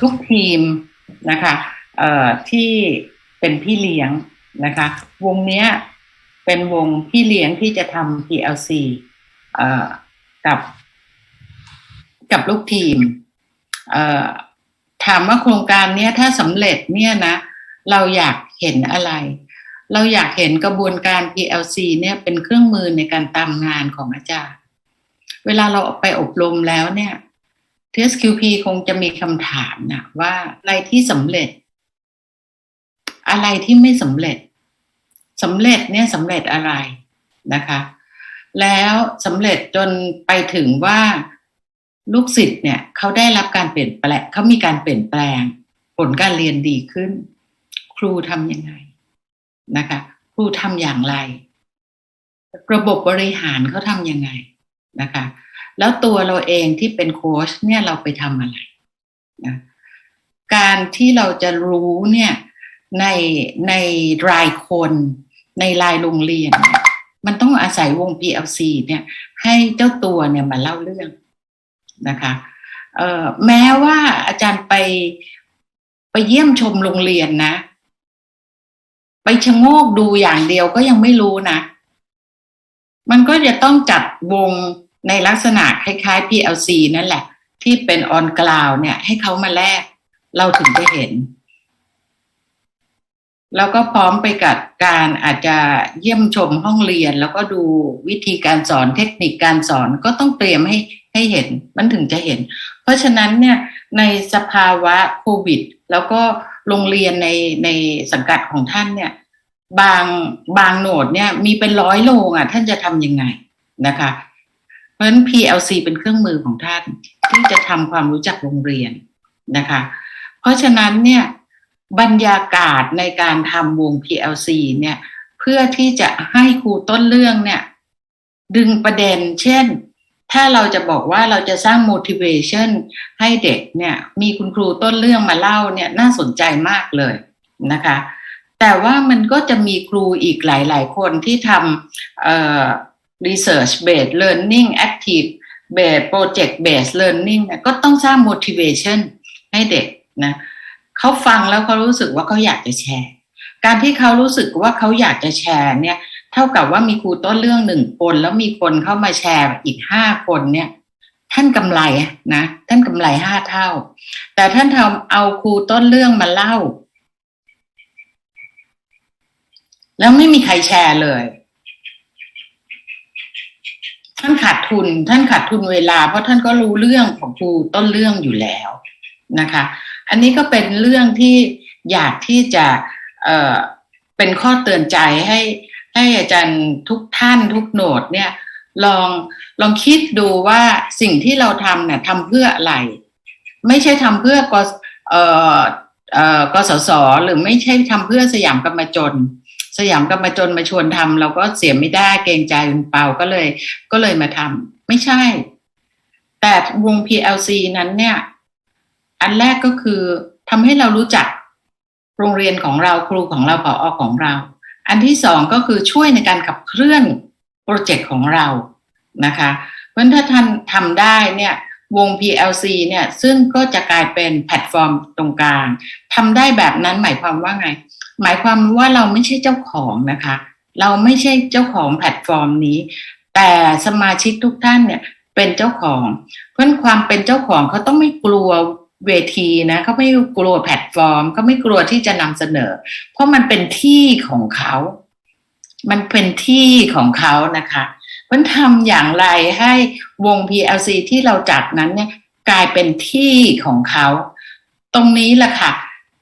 ทุกทีมนะคะที่เป็นพี่เลี้ยงนะคะ วงเนี้ยเป็นวงพี่เลี้ยงที่จะทำ PLC กับกับลูกทีมถามว่าโครงการเนี้ยถ้าสำเร็จเนี่ยนะ เราอยากเห็นอะไร เราอยากเห็นกระบวนการ PLC เนี่ยเป็นเครื่องมือในการตามงานของอาจารย์ เวลาเราไปอบรมแล้วเนี่ย TSQP คงจะมีคำถามนะว่าอะไรที่สำเร็จ อะไรที่ไม่สำเร็จสำเร็จเนี่ยสำเร็จอะไรนะคะ แล้วสำเร็จจนไปถึงว่าลูกศิษย์เนี่ยเขาได้รับการเปลี่ยนแปลงเขามีการเปลี่ยนแปลง ผลการเรียนดีขึ้น ครูทำยังไงนะคะ ครูทำอย่างไร ระบบบริหารเขาทำยังไงนะคะ แล้วตัวเราเองที่เป็นโค้ชเนี่ยเราไปทำอะไรนะการที่เราจะรู้เนี่ยในในรายคนในรายโรงเรียนยมันต้องอาศัยวง PLC เนี่ย ให้เจ้าตัวเนี่ยมาเล่าเรื่องนะคะแม้ว่าอาจารย์ไปไปเยี่ยมชมโรงเรียนนะ ไปชะโงกดูอย่างเดียวก็ยังไม่รู้นะ มันก็จะต้องจัดวง ในลักษณะคล้ายๆ PLC นั่นแหละ ที่เป็นออนกราวเนี่ย ให้เขามาแลกเราถึงจะเห็น แล้วก็พร้อมไปกับการอาจจะเยี่ยมชมห้องเรียน แล้วก็ดูวิธีการสอนเทคนิคการสอนก็ต้องเตรียมให้ให้เห็นมันถึงจะเห็น เพราะฉะนั้นเนี่ยในสภาวะโควิด แล้วก็โรงเรียนในในสังกัดของท่านเนี่ยบางบางโหนดเนี่ยมีเป็นร้อยโรงอะ ท่านจะทำยังไงนะคะ เพราะฉะนั้น PLC เป็นเครื่องมือของท่าน ที่จะทำความรู้จักโรงเรียนนะคะ เพราะฉะนั้นเนี่ยบรรยากาศในการทำวง PLC เนี่ยเพื่อที่จะให้ครูต้นเรื่องเนี่ยดึงประเด็น เช่น ถ้าเราจะบอกว่าเราจะสร้าง motivation ให้เด็กเนี่ยมีคุณครูต้นเรื่องมาเล่าเนี่ยน่าสนใจมากเลยนะคะแต่ว่ามันก็จะมีครูอีกหลาย ๆ คนที่ทำ research based learning active based project based learning เนี่ยก็ต้องสร้าง motivation ให้เด็กนะเขาฟังแล้วเขารู้สึกว่าเขาอยากจะแชร์ การที่เขารู้สึกว่าเขาอยากจะแชร์เนี่ยเท่ากับว่ามีครูต้นเรื่องหนึ่งคน แล้วมีคนเข้ามาแชร์อีกห้าคนเนี่ยท่านกำไรนะท่านกำไรห้าเท่า แต่ท่านทำเอาครูต้นเรื่องมาเล่า แล้วไม่มีใครแชร์เลย ท่านขาดทุน ท่านขาดทุนเวลา เพราะท่านก็รู้เรื่องของครูต้นเรื่องอยู่แล้วนะคะ อันนี้ก็เป็นเรื่องที่อยากที่จะเอ่อเป็นข้อเตือนใจให้ให้อาจารย์ทุกท่านทุกโหนดเนี่ยลองลองคิดดูว่าสิ่งที่เราทำเนี่ยทำเพื่ออะไร ไม่ใช่ทำเพื่อกเอ่อออกสศหรือไม่ใช่ทำเพื่อสยามกรรมจน สยามกรรมจนมาชวนทำเราก็เสียไม่ได้เกรงใจคุณเปาก็เลย ก็เลยมาทำไม่ใช่ แต่วง PLC นั้นเนี่ย อันแรกก็คือทำให้เรารู้จักโรงเรียนของเราครูของเราผออของเรา อันที่สองก็คือช่วยในการขับเคลื่อนโปรเจกต์ของเรานะคะ เพราะถ้าท่านทำได้เนี่ย วง PLC เนี่ยซึ่งก็จะกลายเป็นแพลตฟอร์มตรงกลางทำได้แบบนั้นหมายความว่าไง หมายความว่าเราไม่ใช่เจ้าของนะคะ เราไม่ใช่เจ้าของแพลตฟอร์มนี้ แต่สมาชิกทุกท่านเนี่ยเป็นเจ้าของ เพราะความเป็นเจ้าของเขาต้องไม่กลัวเวทีนะเขาไม่กลัวแพลตฟอร์มเขาไม่กลัวที่จะนำเสนอ เพราะมันเป็นที่ของเขา มันเป็นที่ของเขานะคะ มันทำอย่างไรให้วง PLC ที่เราจัดนั้นเนี่ยกลายเป็นที่ของเขา ตรงนี้แหละค่ะ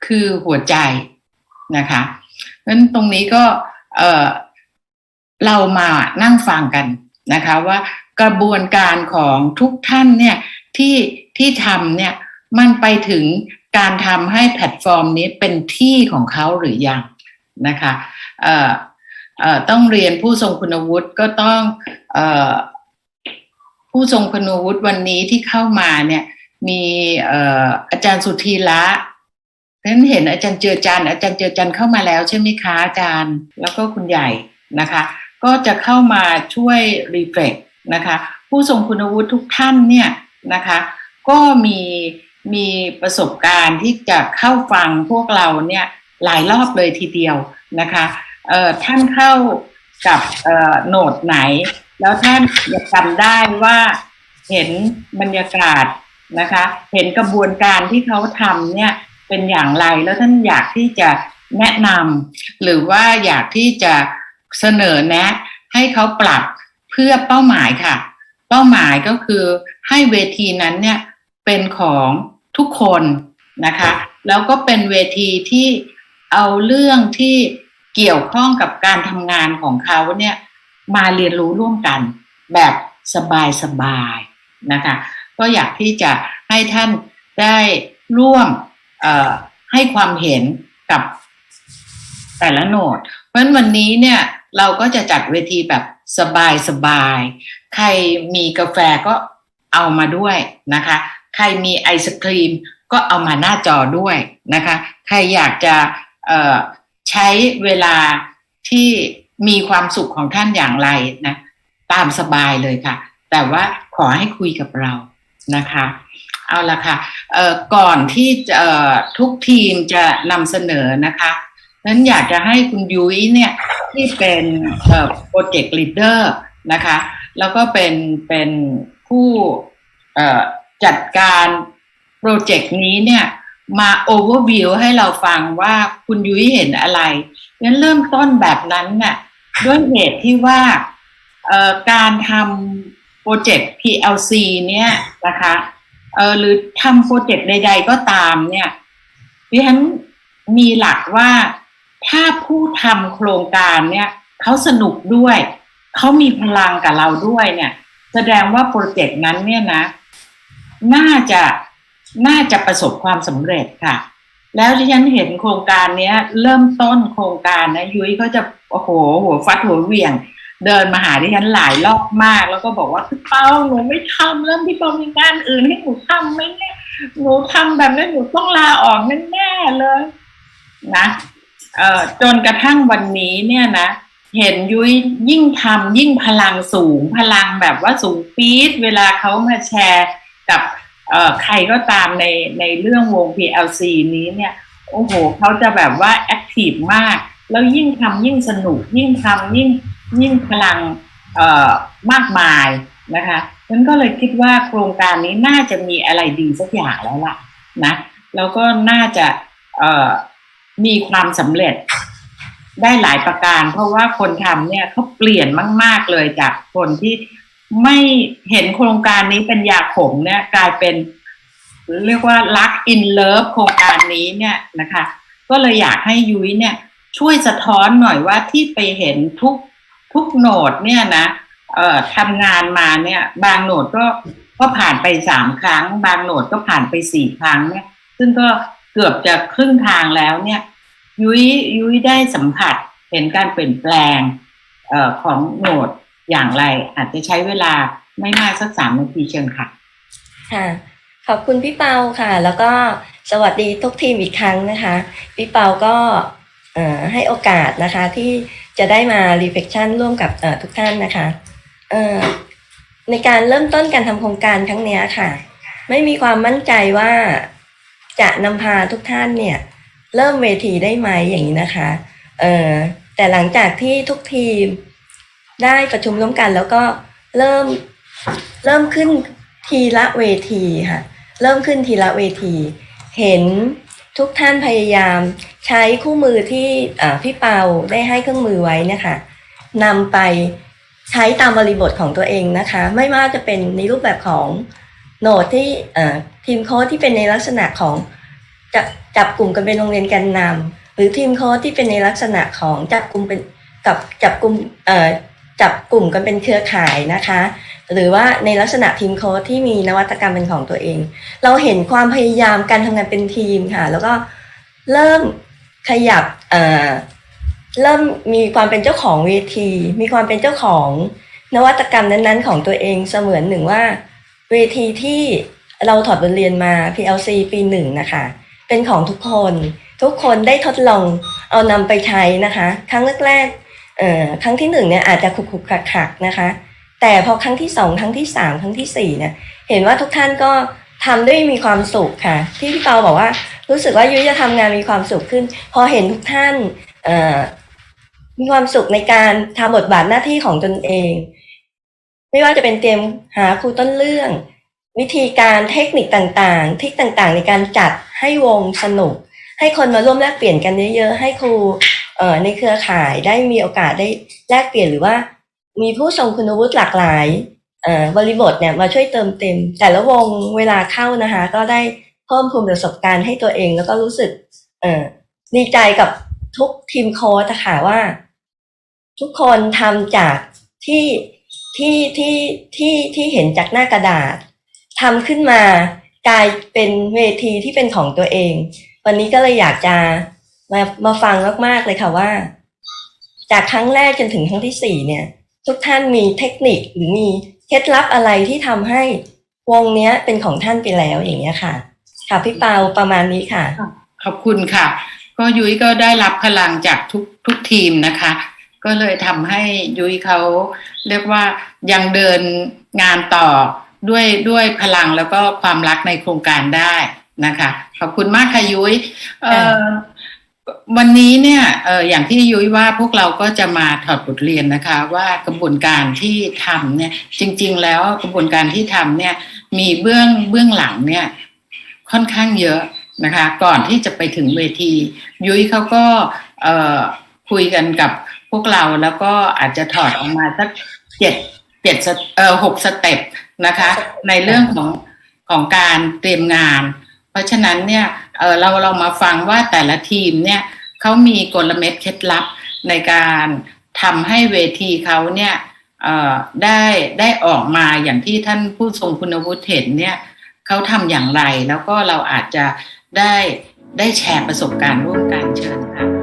คือหัวใจนะคะเพราะฉะนั้นตรงนี้ก็เออเรามานั่งฟังกันนะคะ ว่ากระบวนการของทุกท่านเนี่ยที่ที่ทำเนี่ยมันไปถึงการทำให้แพลตฟอร์มนี้เป็นที่ของเขาหรือยังนะคะเออ ต้องเรียนผู้ทรงคุณวุฒิก็ต้องอผู้ทรงคุณวุฒิวันนี้ที่เข้ามาเนี่ย มีอาจารย์สุธีละนั้นเห็นอาจารย์เจือจันอาจารย์เจือจันเข้ามาแล้วใช่ไหมคะอาจารย์ แล้วก็คุณใหญ่นะคะ ก็จะเข้ามาช่วยรีเฟล็กนะคะ ผู้ทรงคุณวุฒิทุกท่านเนี่ยนะคะ ก็มีมีประสบการณ์ที่จะเข้าฟังพวกเราเนี่ยหลายรอบเลยทีเดียวนะคะ เอ่อท่านเข้ากับเอ่อโหนดไหน แล้วท่านจะจำได้ว่าเห็นบรรยากาศนะคะ เห็นกระบวนการที่เขาทำเนี่ยเป็นอย่างไรแล้วท่านอยากที่จะแนะนำหรือว่าอยากที่จะเสนอแนะ ให้เขาปรับเพื่อเป้าหมายค่ะ เป้าหมายก็คือให้เวทีนั้นเนี่ยเป็นของทุกคนนะคะ แล้วก็เป็นเวทีที่เอาเรื่องที่ เกี่ยวข้องกับการทำงานของเขาเนี่ยมาเรียนรู้ร่วมกันแบบสบายๆนะคะก็อยากที่จะให้ท่านได้ร่วมให้ความเห็นกับแต่ละโหนด เพราะวันนี้เนี่ยเราก็จะจัดเวทีแบบสบายๆ ใครมีกาแฟก็เอามาด้วยนะคะ ใครมีไอศครีมก็เอามาหน้าจอด้วยนะคะ ใครอยากจะ ใช้เวลาที่มีความสุขของท่านอย่างไรนะ ตามสบายเลยค่ะ แต่ว่าขอให้คุยกับเรานะคะ เอาละค่ะก่อนที่ทุกทีมจะนำเสนอนะคะนั้นอยากจะให้คุณยุ้ยเนี่ยที่เป็นโปรเจกต์ลีดเดอร์นะคะ แล้วก็เป็นเป็นผู้จัดการโปรเจกต์นี้เนี่ย มาโอเวอร์วิวให้เราฟังว่าคุณยุ้ยเห็นอะไรงั้นเริ่มต้นแบบนั้นน่ะด้วยเหตุที่ว่าการทำโปรเจกต์ PLC เนี่ยนะคะหรือทำโปรเจกต์ใด ๆ ก็ตามเนี่ยดิฉันมีหลักว่าถ้าผู้ทำโครงการเนี่ยเขาสนุกด้วย เขามีพลังกับเราด้วยเนี่ย แสดงว่าโปรเจกต์นั้นเนี่ยนะ น่าจะ น่าจะประสบความสำเร็จค่ะ แล้วที่ฉันเห็นโครงการเนี้ย เริ่มต้นโครงการนะยุ้ยเขาจะโอ้โหหัวฟัดหัวเวียง เดินมาหาที่ฉันหลายรอบมาก แล้วก็บอกว่าพี่เป้าหนูไม่ทำแล้วพี่เป้ามีงานอื่นให้หนูทำไหมเนี่ยหนูทำแบบนั้นหนูต้องลาออกแน่ๆเลยนะเอ่อจนกระทั่งวันนี้เนี่ยนะเห็นยุ้ยยิ่งทำยิ่งพลังสูงพลังแบบว่าสูงปี๊ดเวลาเขามาแชร์กับ ใครก็ตามในในเรื่องวง PLC นี้เนี่ย โอ้โหเขาจะแบบว่าแอคทีฟมาก แล้วยิ่งทำยิ่งสนุก ยิ่งทำยิ่งยิ่งพลังเออมากมายนะคะฉันก็เลยคิดว่าโครงการนี้น่าจะมีอะไรดีสักอย่างแล้วล่ะนะ แล้วก็น่าจะเออมีความสำเร็จได้หลายประการ เพราะว่าคนทำเนี่ยเขาเปลี่ยนมาก ๆ เลยจากคนที่ ไม่เห็นโครงการนี้เป็นยาขมเนี่ย กลายเป็น เรียกว่ารักอินเลิฟโครงการนี้เนี่ยนะคะ ก็เลยอยากให้ยุ้ยเนี่ย ช่วยสะท้อนหน่อยว่าที่ไปเห็นทุกทุกโหนดเนี่ยนะเอ่อทำงานมาเนี่ย บางโหนดก็ก็ผ่านไปสามครั้ง บางโหนดก็ผ่านไปสี่ครั้งเนี่ย ซึ่งก็เกือบจะครึ่งทางแล้วเนี่ย ยุ้ยยุ้ยได้สัมผัสเห็นการเปลี่ยนแปลง เอ่อของโหนด อย่างไรอาจจะใช้เวลาไม่มากสักสามนาทีเชิญค่ะ ค่ะ ขอบคุณพี่เปาค่ะ แล้วก็สวัสดีทุกทีมอีกครั้งนะคะ พี่เปาก็ให้โอกาสนะคะที่จะได้มา reflection ร่วมกับทุกท่านนะคะในการเริ่มต้นการทำโครงการครั้งนี้ค่ะ ไม่มีความมั่นใจว่าจะนำพาทุกท่านเนี่ย เริ่มเวทีได้ไหมอย่างนี้นะคะเออแต่หลังจากที่ทุกทีม ได้ประชุมร่วมกัน แล้วก็เริ่มเริ่มขึ้นทีละเวทีค่ะ เริ่มขึ้นทีละเวที เห็นทุกท่านพยายามใช้คู่มือที่พี่เปาได้ให้เครื่องมือไว้นะคะนำไปใช้ตามบริบทของตัวเองนะคะ ไม่ว่าจะเป็นในรูปแบบของโหนดที่ทีมโค้ดที่เป็นในลักษณะของจับจับกลุ่มกันเป็นโรงเรียนกันนำหรือทีมโค้ดที่เป็นในลักษณะของจับกลุ่มเป็นกับจับกลุ่ม จับกลุ่มกันเป็นเครือข่ายนะคะ หรือว่าในลักษณะทีมโค้ดที่มีนวัตกรรมเป็นของตัวเอง เราเห็นความพยายามการทำงานเป็นทีมค่ะ แล้วก็เริ่มขยับเริ่มมีความเป็นเจ้าของเวที มีความเป็นเจ้าของนวัตกรรมนั้นๆ ของตัวเองเสมือนหนึ่งว่า เวทีที่เราถอดบทเรียนมา PLC ปีหนึ่งนะคะ เป็นของทุกคน ทุกคนได้ทดลองเอานำไปใช้นะคะ ครั้งแรกๆ ครั้งที่หนึ่งเนี่ยอาจจะขุกขุกขักขักนะคะ แต่พอครั้งที่สองครั้งที่สามครั้งที่สี่เนี่ยเห็นว่าทุกท่านก็ทำด้วยมีความสุขค่ะ ที่พี่เปาบอกว่ารู้สึกว่ายุ้ยจะทำงานมีความสุขขึ้น พอเห็นทุกท่านมีความสุขในการทำบทบาทหน้าที่ของตนเอง ไม่ว่าจะเป็นเตรียมหาครูต้นเรื่อง วิธีการเทคนิคต่างๆทิคต่างๆ ในการจัดให้วงสนุก ให้คนมาร่วมแลกเปลี่ยนกันเยอะๆให้ครู ในเครือข่ายได้มีโอกาสได้แลกเปลี่ยนหรือว่า มีผู้ทรงคุณวุฒิหลากหลายเอ่อบริบทเนี่ยมาช่วยเติมเต็ม แต่ละวงเวลาเข้านะคะ ก็ได้เพิ่มพูนประสบการณ์ให้ตัวเอง แล้วก็รู้สึกเอดีใจกับทุกทีมโค้ชอะค่ะว่า ทุกคนทำจากที่ที่ที่ที่ที่เห็นจากหน้ากระดาษทำขึ้นมากลายเป็นเวทีที่เป็นของตัวเอง วันนี้ก็เลยอยากจะ มามาฟังมากๆเลยค่ะว่า จากครั้งแรกจนถึงครั้งที่สี่เนี่ย ทุกท่านมีเทคนิคหรือมีเคล็ดลับอะไรที่ทำให้วงเนี้ยเป็นของท่านไปแล้วอย่างเงี้ยค่ะ ค่ะพี่เปาประมาณนี้ค่ะ ขอบคุณค่ะ ก็ยุ้ยก็ได้รับพลังจากทุกทุกทีมนะคะ ก็เลยทำให้ยุ้ยเขาเรียกว่ายังเดินงานต่อด้วยด้วยพลังแล้วก็ความรักในโครงการได้นะคะ ขอบคุณมากค่ะยุ้ยเอ่อ วันนี้เนี่ยอย่างที่ยุ้ยว่าพวกเราก็จะมาถอดบทเรียนนะคะ ว่ากระบวนการที่ทำเนี่ย จริง ๆ แล้วกระบวนการที่ทำเนี่ย มีเบื้องเบื้องหลังเนี่ย ค่อนข้างเยอะนะคะ ก่อนที่จะไปถึงเวที ยุ้ยเขาก็คุยกันกับพวกเราแล้วก็อาจจะถอดออกมาสักเจ็ดเจ็ดสเอ่อหกสเต็ปนะคะ ในเรื่องของของการเตรียมงาน เพราะฉะนั้นเนี่ย เออเราเรามาฟังว่าแต่ละทีมเนี่ยเขามีกลเม็ดเคล็ดลับในการทำให้เวทีเขาเนี่ยเออได้ได้ออกมาอย่างที่ท่านผู้ทรงคุณวุฒิเห็นเนี่ยเขาทำอย่างไร แล้วก็เราอาจจะได้ได้แชร์ประสบการณ์ร่วมกันเชิญค่ะ